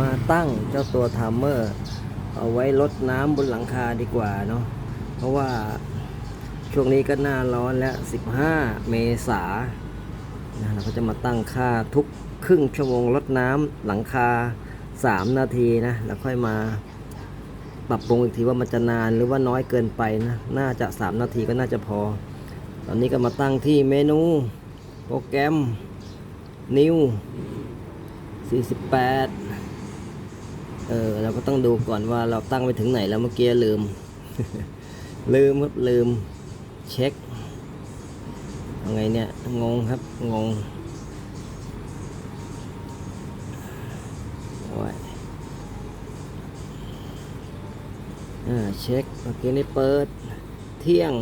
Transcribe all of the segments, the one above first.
มาตั้งเจ้าตัวทามเมอร์เอาไว้ลดน้ำบนหลังคาดีกว่าเนาะเพราะว่าช่วงนี้ก็หน้าร้อนแล้ว 15 เมษานะเราก็จะมาตั้งค่าทุกครึ่งชั่วโมงลดน้ำหลังคา 3 นาทีนะ แล้วค่อยมาปรับปรุงอีกทีว่ามันจะนานหรือว่าน้อยเกินไปนะ น่าจะ 3 นาทีก็น่าจะพอ ตอนนี้ก็มาตั้งที่เมนู โปรแกรม New 48 เออเราก็ต้องดูก่อนว่าเราตั้งไปถึงไหนแล้วเมื่อกี้ลืม ลืมครับลืมเช็คยังไงเนี่ยงงครับงงโอ้ยอ่าเช็คเมื่อกี้นี่เปิดเที่ยง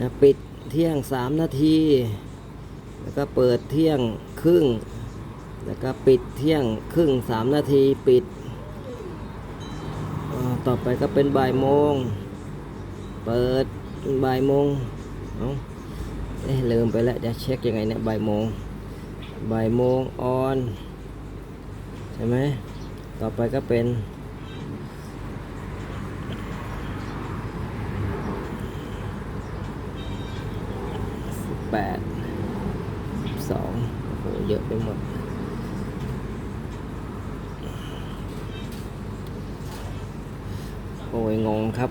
นะปิดเที่ยงสามนาที แล้วก็เปิดเที่ยงครึ่ง แล้วก็ปิดเที่ยงครึ่งสามนาทีปิดอ่า ต่อไปก็เป็นบ่ายโมง เปิดบ่ายโมงเอาเอ๊ะลืมไปแล้วเดี๋ยวเช็คยังไงเนี่ยบ่ายโมงบ่ายโมงออนใช่ไหมต่อไปก็เป็นแปดสิบสองโอ้โหเยอะไปหมด โอ้ยงงครับ